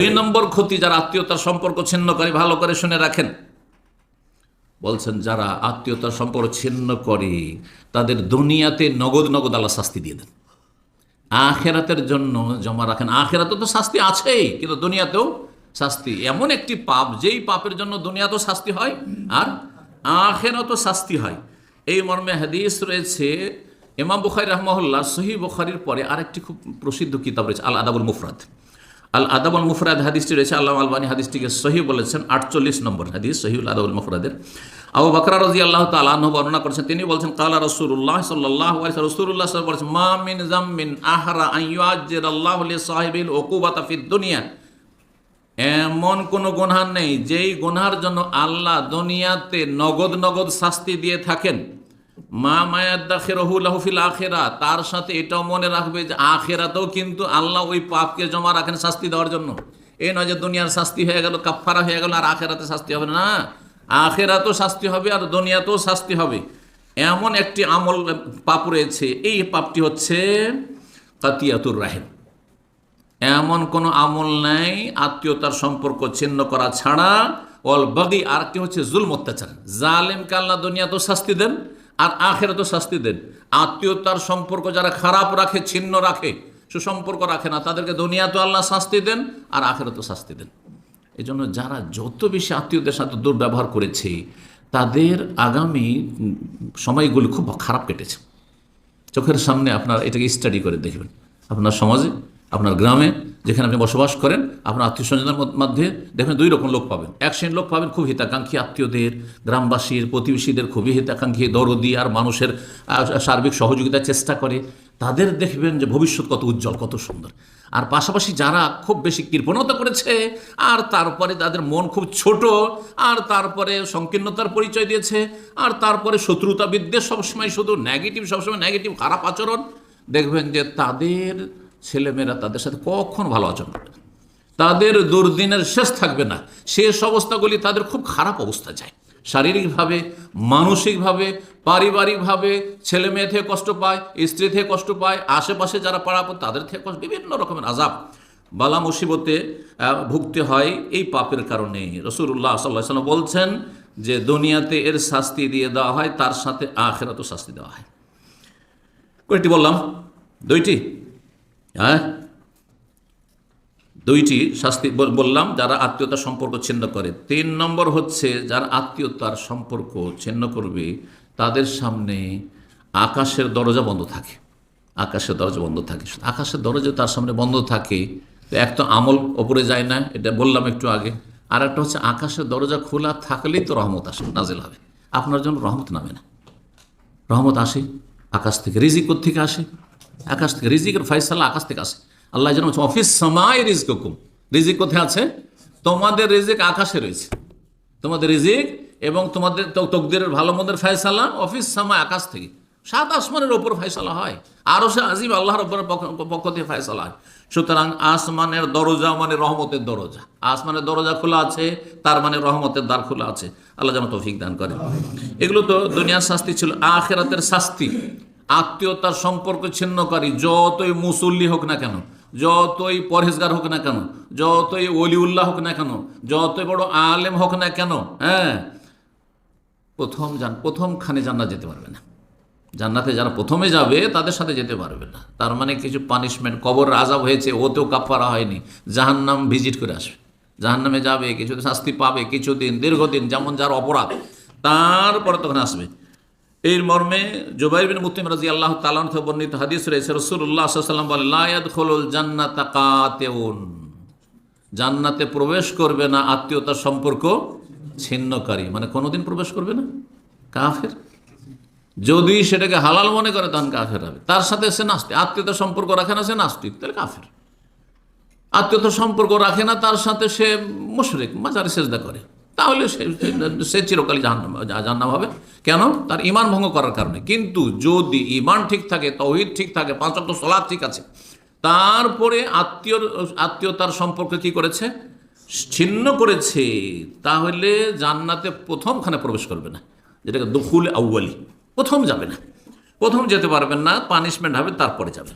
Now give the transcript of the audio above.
দুই নম্বর ক্ষতি যারা আত্মীয়তার সম্পর্ক ছিন্ন করে, ভালো করে শুনে রাখেন। বলছেন, যারা আত্মীয়তার সম্পর্ক ছিন্ন করে, তাদের দুনিয়াতে নগদ নগদ আল্লাহ শাস্তি দিয়ে দেন। আখেরাতের জন্য জমা রাখেন। আখেরাতে তো শাস্তি আছেই, কিন্তু দুনিয়াতেও শাস্তি। এমন একটি পাপ, যেই পাপের জন্য দুনিয়াতেও শাস্তি হয়, আর আখেরাতেও শাস্তি হয়। এই মর্মে হাদিস রয়েছে, ইমাম বুখারি রহমহল্লা সহি বুখারির পরে আরেকটি খুব প্রসিদ্ধ কিতাব রয়েছে আল আদাবুল মুফরাদ। আল আদাবুল মুফরাদ হাদিসটি রয়েছে আল্লাহ আলবানী হাদিসটিকে সহি বলেছেন, আটচল্লিশ নম্বর হাদিস সহিউল আদাবুল মুফরাদের। আবু বকরা রাজি আল্লাহ তালাহ বর্ণনা করেছেন, তিনি বলছেন, কালা রসুল্লাহ সাল্লাহ রসুল্লাহ বলেছেন মা মিন জাম্মিন আহরা আইয়াজের আল্লাহ সাহেবিল ওকুবাতা দুনিয়া। এমন কোন গুনহার নেই, যেই গুনহার জন্য আল্লাহ দুনিয়াতে নগদ নগদ শাস্তি দিয়ে থাকেন। মা মায়াদ্দাখিরহুল আখেরা, তার সাথে এটাও মনে রাখবে যে আখেরাতেও কিন্তু আল্লাহ ওই পাপকে জমা রাখেন শাস্তি দেওয়ার জন্য। এই নয় যে দুনিয়ার শাস্তি হয়ে গেল কাফারা হয়ে গেল, আর আখেরাতে শাস্তি হবে না। আখেরাতেও শাস্তি হবে আর দুনিয়াতেও শাস্তি হবে। এমন একটি আমল পাপ রয়েছে, এই পাপটি হচ্ছে কাতিয়াতুর রাহেম। এমন কোনো আমল নাই, আত্মীয়তার সম্পর্ক ছিন্ন করা ছাড়া অল বাগি, আরেকটি হচ্ছে জুলম অত্যাচার জালেমকে আল্লাহ দুনিয়া তো শাস্তি দেন আর আখের তো শাস্তি দেন। আত্মীয়তার সম্পর্ক যারা খারাপ রাখে, ছিন্ন রাখে, সুসম্পর্ক রাখে না, তাদেরকে দুনিয়া তো আল্লাহ শাস্তি দেন আর আখের তো শাস্তি দেন। এই জন্য যারা যত বেশি আত্মীয়দের সাথে দুর্ব্যবহার করেছে, তাদের আগামী সময়গুলি খুব খারাপ কেটেছে। চোখের সামনে আপনার এটাকে স্টাডি করে দেখবেন। আপনার সমাজে, আপনার গ্রামে যেখানে আপনি বসবাস করেন, আপনার আত্মীয় স্বজনের মধ্যে দেখবেন দুই রকম লোক পাবেন। এক শ্রেণির লোক পাবেন খুব হিতাকাঙ্ক্ষী আত্মীয়দের, গ্রামবাসীর, প্রতিবেশীদের খুবই হিতাকাঙ্ক্ষী, দরদি আর মানুষের সার্বিক সহযোগিতার চেষ্টা করে। তাদের দেখবেন যে ভবিষ্যৎ কত উজ্জ্বল, কত সুন্দর। আর পাশাপাশি যারা খুব বেশি কৃপণতা করেছে, আর তারপরে তাদের মন খুব ছোট, আর তারপরে সংকীর্ণতার পরিচয় দিয়েছে, আর তারপরে শত্রুতা বিদ্বেষ সবসময় শুধু নেগেটিভ সবসময় নেগেটিভ খারাপ আচরণ, দেখবেন যে তাদের ছেলেমেয়েরা তাদের সাথে কখন ভালো আচরণ করবে? তাদের দুর্দিনের শেষ থাকবে না। শেষ অবস্থাগুলি তাদের খুব খারাপ অবস্থা যায় শারীরিকভাবে, মানসিকভাবে, পারিবারিকভাবে ছেলে মেয়ে থেকে কষ্ট পায়, স্ত্রী থেকে কষ্ট পায়, আশেপাশে যারা পাড়া তাদের থেকে কষ্ট বিভিন্ন রকমের আজাব বালা মুসিবতে ভুগতে হয় এই পাপের কারণে। রসুল্লাহ সাল্লাহ সাল্লাম বলছেন যে, দুনিয়াতে এর শাস্তি দিয়ে দেওয়া হয়, তার সাথে আখেরাতও শাস্তি দেওয়া হয়। কয়টি বললাম? দুইটি? হ্যাঁ? দুইটি শাস্তি বললাম, যারা আত্মীয়তার সম্পর্ক ছিন্ন করে। তিন নম্বর হচ্ছে, যারা আত্মীয়তার সম্পর্ক ছিন্ন করবে, তাদের সামনে আকাশের দরজা বন্ধ থাকে। আকাশের দরজা বন্ধ থাকে। আকাশের দরজা তার সামনে বন্ধ থাকে। তো এক তো আমল ওপরে যায় না, এটা বললাম একটু আগে। আর একটা হচ্ছে, আকাশের দরজা খোলা থাকলেই তো রহমত আসে, নাজেল হবে। আপনার জন্য রহমত নামে না। রহমত আসে, আকাশ থেকে রিজিক থেকে আসে? আকাশ থেকে রিজিকের ফয়সালা আকাশ থেকে আসে। আল্লাহ যেন অফিস সময় রিজিক হুকুম রিজিক কোথায় আছে? তোমাদের রিজিক আকাশে রয়েছে। তোমাদের রিজিক এবং তোমাদের তকদিরের ভালো মন্দের ফয়সালা অফিস সময় আকাশ থেকে সাত আসমানের ওপর ফয়সালা হয়। আরও সে আজিব আল্লাহর ওপর পক্ষ থেকে ফয়সালা হয়। সুতরাং আসমানের দরজা মানে রহমতের দরজা। আসমানের দরজা খোলা আছে, তার মানে রহমতের দ্বার খোলা আছে। আল্লাহ যেন তৌফিক দান করে এগুলো তো দুনিয়ার শাস্তি ছিল, আখেরাতের শাস্তি। আত্মীয়তার সম্পর্ক ছিন্নকারী, যতই মুসল্লি হোক না কেন, যতই পরহেজগার হোক না কেন, যতই অলিউল্লাহ হোক না কেন, যতই বড় আলেম হোক না কেন হ্যাঁ প্রথম যান প্রথমখানে জান্নাত যেতে পারবে না। জান্নাতে যারা প্রথমে যাবে, তাদের সাথে যেতে পারবে না। তার মানে কিছু পানিশমেন্ট কবর আজাব হয়েছে, ওতেও কাপড়া হয়নি, জাহান্নাম ভিজিট করে আসবে। জাহান্নামে যাবে কিছুদিন শাস্তি পাবে, কিছুদিন, দীর্ঘদিন, যেমন যার অপরাধ, তারপরে তখন আসবে। এই মর্মে জুবাইর বিন মুতিম রাজি আল্লাহ তালান থেকে বর্ণিত হাদিস রয়েছে রসুল্লাহ সাল্লাম বলে লায়াদ খোলুল জান্নাতা জান্নাতে প্রবেশ করবে না আত্মীয়তার সম্পর্ক ছিন্নকারী। মানে কোনোদিন প্রবেশ করবে না? কাফের? যদি সেটাকে হালাল মনে করে, তখন কাফের হবে। তার সাথে সে নাস্তিক। আত্মীয়তার সম্পর্ক রাখে না, সে নাস্তিক। তাহলে কাফের। আত্মীয়তার সম্পর্ক রাখে না, তার সাথে সে মুশরিক মাঝারি সেজদা করে। তাহলে সে চিরকালই জাহান্নাম জাহান্নাম হবে। কেন? তার ইমান ভঙ্গ করার কারণে। কিন্তু যদি ইমান ঠিক থাকে, তৌহিদ ঠিক থাকে, পাঁচ অক্ট সলাদ ঠিক আছে, তারপরে আত্মীয় আত্মীয়তার সম্পর্কে কি করেছে? ছিন্ন করেছে, তাহলে জান্নাতে প্রথমখানে প্রবেশ করবে না। যেটাকে দখুল আউ্বালি প্রথম যাবে না। প্রথম যেতে পারবেন না পানিশমেন্ট হবে, তারপরে যাবে।